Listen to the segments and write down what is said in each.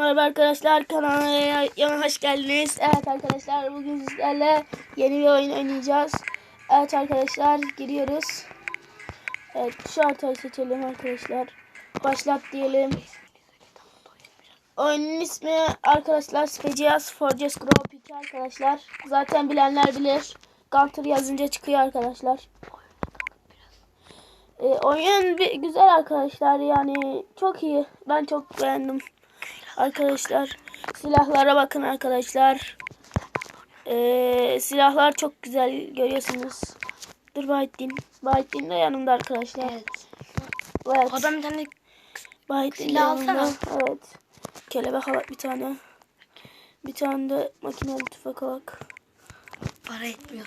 merhaba arkadaşlar kanalıma hoş geldiniz. Evet arkadaşlar bugün sizlerle yeni bir oyun oynayacağız. Evet arkadaşlar giriyoruz. Evet şu haritayı seçelim arkadaşlar. Başlat diyelim. Oyunun ismi arkadaşlar Specias Forges Group 2 arkadaşlar. Zaten bilenler bilir. Gunter yazınca çıkıyor arkadaşlar. Ee, oyun bir, güzel arkadaşlar yani çok iyi. Ben çok beğendim. Arkadaşlar silahlara bakın arkadaşlar. Ee, silahlar çok güzel görüyorsunuz. Dur Bahattin. Bahattin de yanımda arkadaşlar. Evet. Evet. Adam bir tane Bahattin de silah yanımda. Evet. Kelebek alak bir tane. Bir tane de makineli tüfek alak. para etmiyor.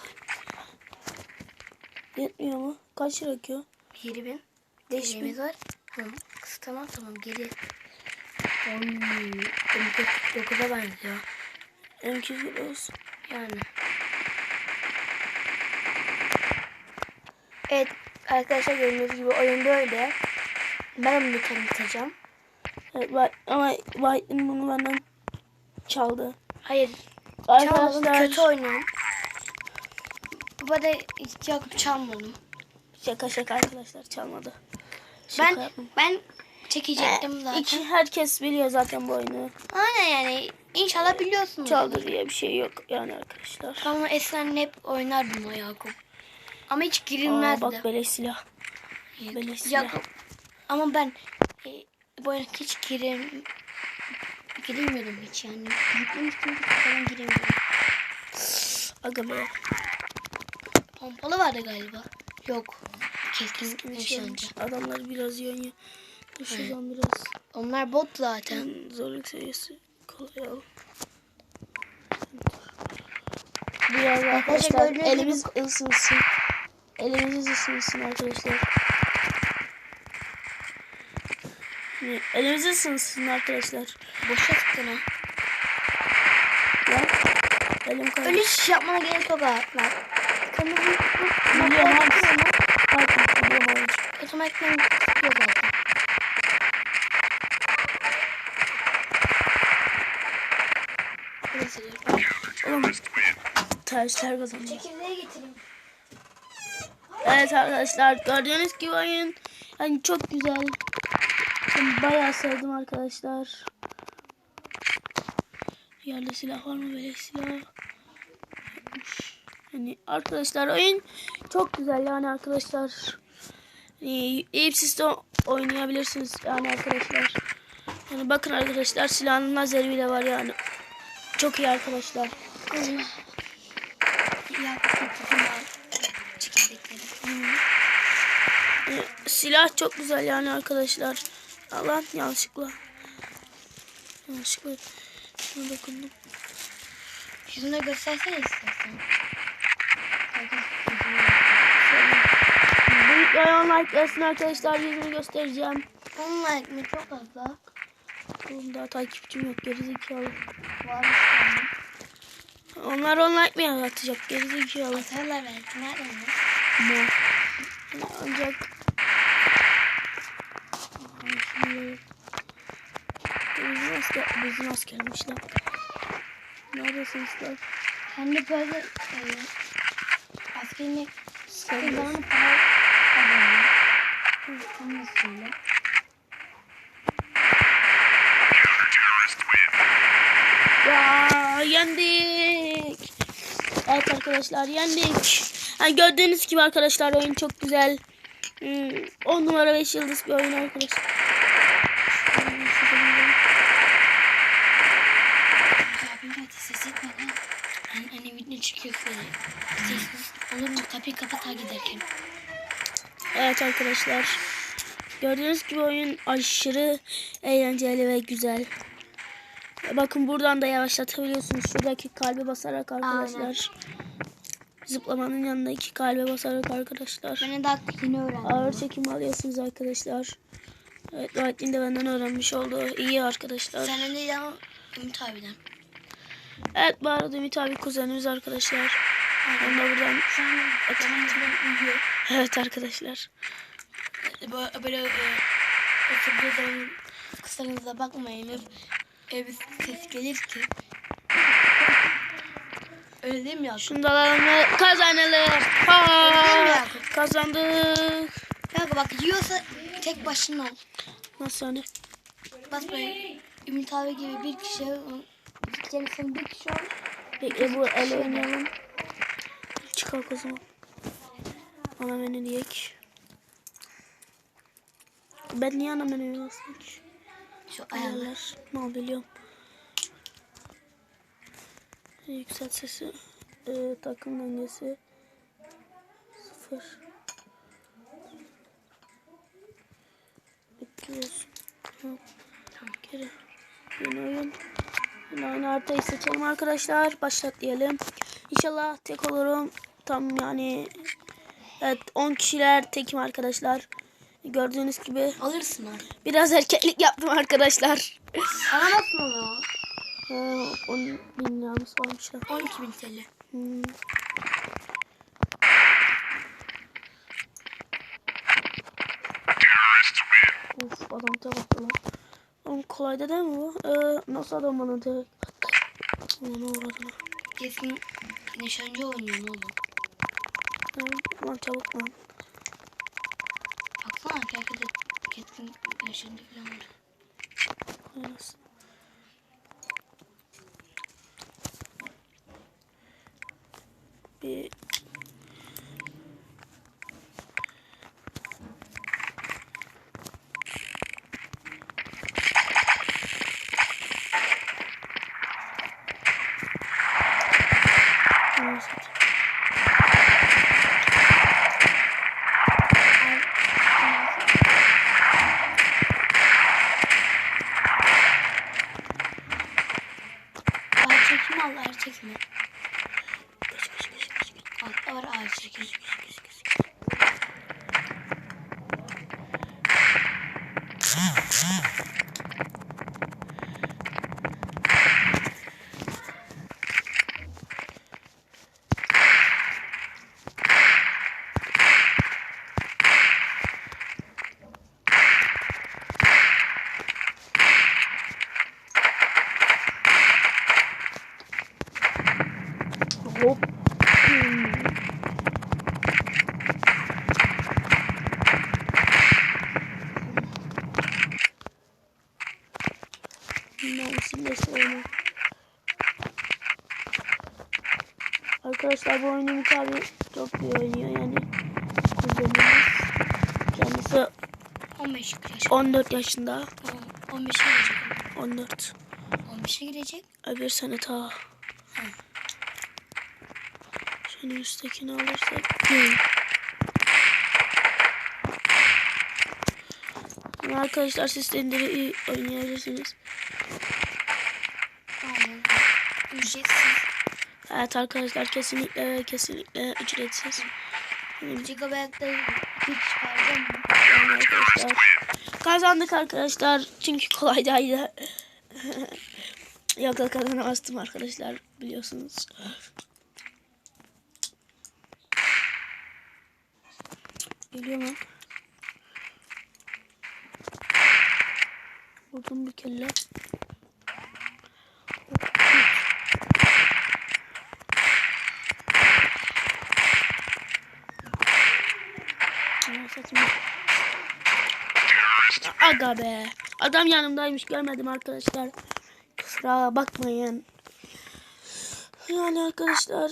Yetmiyor mu? Kaç lira o? 7 bin. Beş Şeyimiz var. Hı. Kız tamam tamam geri. Oy. M49'a benziyor. M2 olsun. Yani. Evet arkadaşlar gördüğünüz gibi oyun böyle. Ben onu tanıtacağım. Evet, ama Bahattin bunu benden çaldı. Hayır. Arkadaşlar kötü oynuyorum. Bu da yok çalmadım. şaka şaka arkadaşlar çalmadı. Şaka Ben yaptım. ben çekecektim Ee, zaten. iki, herkes biliyor zaten bu oyunu. Aynen yani inşallah biliyorsunuz. Çaldı diye bir şey yok yani arkadaşlar. Ama eskiden hep oynardım o Yakup. Ama hiç Aa, girilmezdi. bak beleş silah. beleş silah. Yakup. Ama ben e, bu oyuna hiç girim girilmiyordum hiç yani. Yüklemiştim hiç falan giremiyordum. Aga be. Pompalı vardı galiba. Yok. Keskin nişancı. Adamlar biraz. Dur Şuradan biraz Onlar bot zaten. Hmm, zorluk seviyesi kolay al. Biraz arkadaşlar elimiz ısınsın. Elimiz ısınsın arkadaşlar. Elimiz ısınsın arkadaşlar. Boşa sıktın ha. Elim kaydı. Öyle iş yapmana gerek yok ha. Bak. Kırmızı bu Biliyorum abi. bu- Artık biliyorum abicim. Otomatikman sıkıyor zaten. Neyse dur. Oğlum. Tersler kazandı. Çekirdeği getireyim. Evet arkadaşlar gördüğünüz gibi oyun yani çok güzel. Ben bayağı sevdim arkadaşlar. Yerde silah var mı böyle silah? Yani arkadaşlar oyun çok güzel yani arkadaşlar. İyi siz de oynayabilirsiniz yani arkadaşlar. Yani bakın arkadaşlar silahın lazeri bile var yani. Çok iyi arkadaşlar. Allah. Çekirdekleri. Silah çok güzel yani arkadaşlar. Allah yanlışlıkla. Yanlışlıkla şuna dokundum. Yüzüne göstersene istersen. Bu videoya like gelsin arkadaşlar. Yüzünü göstereceğim. Onun like mi çok az daha. Oğlum daha takipçim yok gerizekalı. Var işte. Onlar on like mi atacak gerizekalı. Atarlar belki. Nereden ya? Bu. Ancak Bizim asker, bizim askermiş lan. Neredesiniz lan? Hem de böyle e, askerine Sen zamanı para kazanıyor. Nasıl söyle? Ya yendik. Evet arkadaşlar yendik. Yani gördüğünüz gibi arkadaşlar oyun çok güzel. 10 numara 5 yıldız bir oyun arkadaşlar. Hani video çıkıyor giderken. Evet arkadaşlar. Gördüğünüz gibi oyun aşırı eğlenceli ve güzel. Bakın buradan da yavaşlatabiliyorsunuz. Şuradaki kalbe basarak arkadaşlar. Zıplamanın yanındaki kalbe basarak arkadaşlar. Ben de daha yeni öğrendim. Ağır çekim alıyorsunuz arkadaşlar. Evet Bahattin de benden öğrenmiş oldu. İyi arkadaşlar. Senden değil ama Ümit abiden. Evet bu arada Ümit abi kuzenimiz arkadaşlar. Ben de buradan Şu an benim için uyuyor. evet arkadaşlar. Böyle, böyle e, oturduğu zaman kısalarınıza bakmayın. Bir ses gelir ki. Öyle değil mi ya? Şunu da alalım ve kazanalım. Ha, kazandık. Kanka bak yiyorsa tek başına al. Nasıl yani? Bas böyle Ümit abi gibi bir kişi yani sen bir kişi ol. Bekle bu el oynayalım. Çıkar o zaman. Ana menü diyek. Ben niye ana menüye bastım ki? Şu ayarlar. Ayarlar. Ne biliyorum. Yükselt sesi. Ee, takım dengesi. Sıfır. Bekliyoruz. Tamam. Geri. Yeni oyun. Yeni oyun haritayı seçelim arkadaşlar. Başlat diyelim. İnşallah tek olurum. Tam yani Evet 10 kişiler tekim arkadaşlar. Gördüğünüz gibi Alırsın abi. biraz erkeklik yaptım arkadaşlar. Alamazsın onu. Ha, 10 bin liramız ya. 12 bin TL. Hmm. Of adam tek attı lan. Oğlum kolay da değil mi bu? Ee, nasıl adam bana tek? Ulan uğradı lan. Kesin nişancı oynuyor oğlum. Lan çabuk lan. De keskin nişancı falan var. Oynasın. Bir Altta var ağaç çekimi. Hop. Hmm. Oyunu. Arkadaşlar bu oyunu Ümit abi çok iyi oynuyor yani. Kuzenimiz. Kendisi 15 yaş. 14 yaşında. 15'e girecek. 14. 15'e girecek. Öbür sene ta. Şunu üsttekini alırsak. Hı. Arkadaşlar siz de indirip oynayabilirsiniz. Aynen. Ücretsiz. Evet arkadaşlar kesinlikle kesinlikle ücretsiz. Gigabyte'da bir çıkaracağım. Yani arkadaşlar kazandık arkadaşlar çünkü kolaydaydı. Yok kazanamazdım arkadaşlar biliyorsunuz. Geliyor mu? Vurdum bir kelle. Aga be. Adam yanımdaymış görmedim arkadaşlar. Kusura bakmayın. Yani arkadaşlar.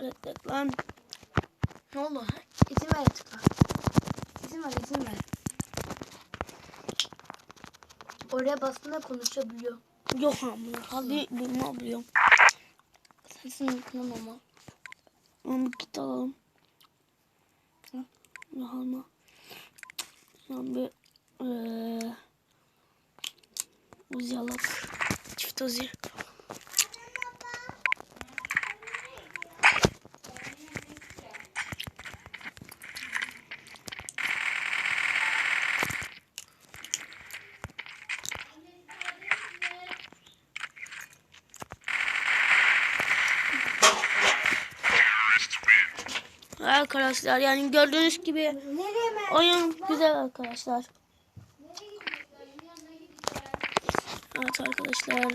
Reddet lan. Ne oldu? İzin ver tıkla. İzin ver izin ver. Oraya bastığında konuşabiliyor. Yok amına. Hadi bilmem biliyorum. Sensin unutmam ama. Onu git alalım. Ne alma. Lan bir eee Uzi alak. Çift uzi. Arkadaşlar yani gördüğünüz gibi oyun güzel arkadaşlar. Evet arkadaşlar.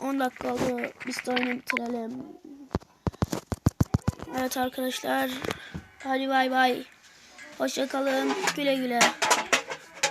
10 dakika oldu. Biz de oyunu bitirelim. Evet arkadaşlar. Hadi bay bay. Hoşça kalın. Güle güle.